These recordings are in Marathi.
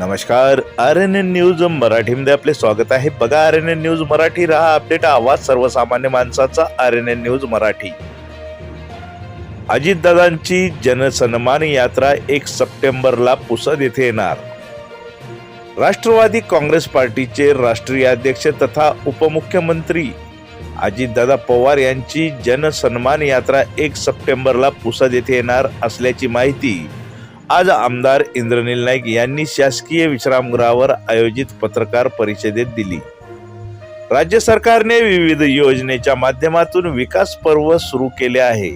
नमस्कार आर एन एन न्यूज मराठीमध्ये आपले स्वागत आहे. बघा R N N news Marathi रहा अपडेट आवाज सर्वसामान्य माणसाचा R N N news Marathi. अजितदादांची जनसन्मान यात्रा एक सप्टेंबरला पुसद येथे येणार. राष्ट्रवादी काँग्रेस पार्टीचे राष्ट्रीय अध्यक्ष तथा उपमुख्यमंत्री अजितदादा पवार यांची जनसन्मान यात्रा एक सप्टेंबरला पुसद येथे येणार असल्याची माहिती आज आमदार इंद्रनील नाईक यांनी शासकीय विश्रामगृहावर आयोजित पत्रकार परिषदेत दिली. राज्य सरकारने विविध योजनेच्या माध्यमातून विकास पर्व सुरू केले आहे.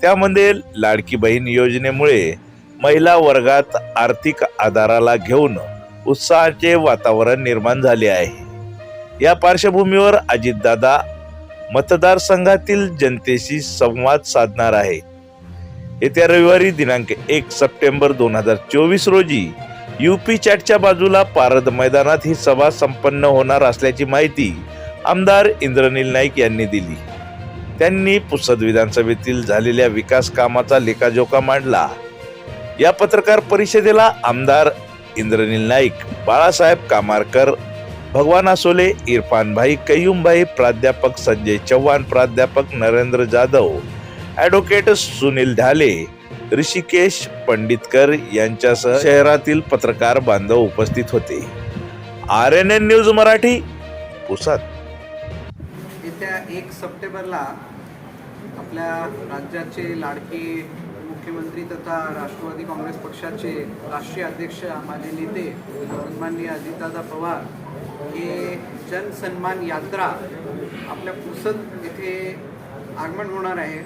त्यामध्ये लाडकी बहीण योजनेमुळे महिला वर्गात आर्थिक आधाराला घेऊन उत्साहाचे वातावरण निर्माण झाले आहे. या पार्श्वभूमीवर अजितदादा मतदारसंघातील जनतेशी संवाद साधणार आहे येत्या रविवारी दिनांक एक सप्टेंबर दोन हजार चोवीस रोजी युपी चॅटच्या बाजूला पारद मैदानात ही सभा संपन्न होणार असल्याची माहिती आमदार इंद्रनील नाईक यांनी दिली. त्यांनी पुसद विधानसभेतील झालेल्या विकास कामाचा लेखाजोखा मांडला. या पत्रकार परिषदेला आमदार इंद्रनील नाईक बाळासाहेब कामारकर भगवान आसोले इरफानभाई कय्युमभाई प्राध्यापक संजय चव्हाण प्राध्यापक नरेंद्र जाधव ॲडव्होकेट सुनील ढाले ऋषिकेश पंडितकर यांच्यासह शहरातील पत्रकार बांधव उपस्थित होते. R N N news Marathi पुसत येत्या एक सप्टेंबरला आपल्या राज्याचे लाडके मुख्यमंत्री तथा राष्ट्रवादी काँग्रेस पक्षाचे राष्ट्रीय अध्यक्ष माझे नेते सन्माननीय अजितदादा पवार हे जनसन्मान यात्रा आपल्या पुसद येथे आगमन होणार आहे.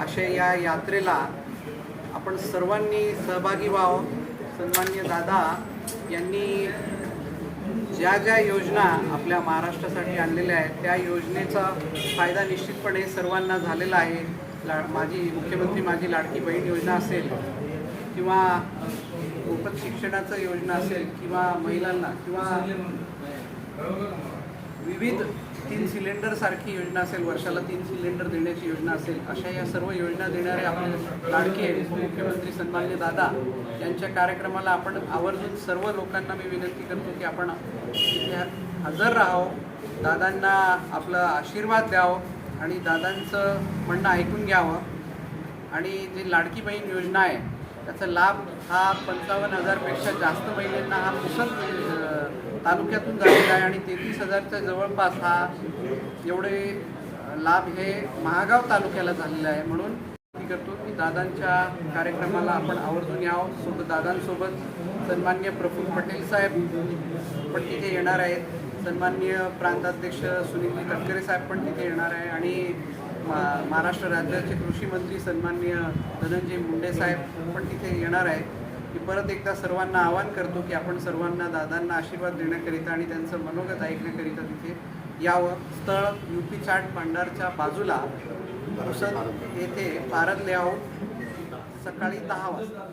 अशा या यात्रेला आपण सर्वांनी सहभागी व्हावं. सन्मान्य दादा यांनी ज्या ज्या योजना आपल्या महाराष्ट्रासाठी आणलेल्या आहेत त्या योजनेचा फायदा निश्चितपणे सर्वांना झालेला आहे. ला माझी मुख्यमंत्री माझी लाडकी बहीण योजना असेल किंवा मोफत शिक्षणाचं योजना असेल किंवा महिलांना किंवा विविध तीन सिलेंडर सारखी योजना असेल वर्षाला तीन सिलेंडर देण्याची योजना असेल अशा या सर्व योजना देणारे आपले लाडके उपमुख्यमंत्री सन्मान्य दादा यांच्या कार्यक्रमाला आपण आवर्जून सर्व लोकांना मी विनंती करतो की आपण तिथे हजर राहावं दादांना आपला आशीर्वाद द्यावं आणि दादांचं म्हणणं ऐकून घ्यावं. आणि जी लाडकी बहीण योजना आहे त्याचा लाभ हा पंचावन्न हजारपेक्षा जास्त महिलांना हा पुसद तालुक्यातून झालेला आहे आणि तेहतीस हजारच्या जवळपास हा एवढे लाभ हे महागाव तालुक्याला झालेला आहे. म्हणून मी करतो की दादांच्या कार्यक्रमाला आपण आवर्जून यावं. सोबत दादांसोबत सन्मान्य प्रफुल्ल पटेल साहेब पण तिथे येणार आहेत. सन्मान्य प्रांताध्यक्ष सुनील तटकरे साहेब पण तिथे येणार आहे आणि मा- महाराष्ट्र राज्याचे कृषी मंत्री सन्मान्य धनंजय मुंडे साहेब पण तिथे येणार आहे मी परत एकदा सर्वांना आवाहन करतो की आपण सर्वांना दादांना आशीर्वाद देण्याकरिता आणि त्यांचं मनोगत ऐकण्याकरिता तिथे यावं. स्थळ यू पी चाट भांडारच्या बाजूला पुसद येथे पारद लेआउट सकाळी दहा वाजता.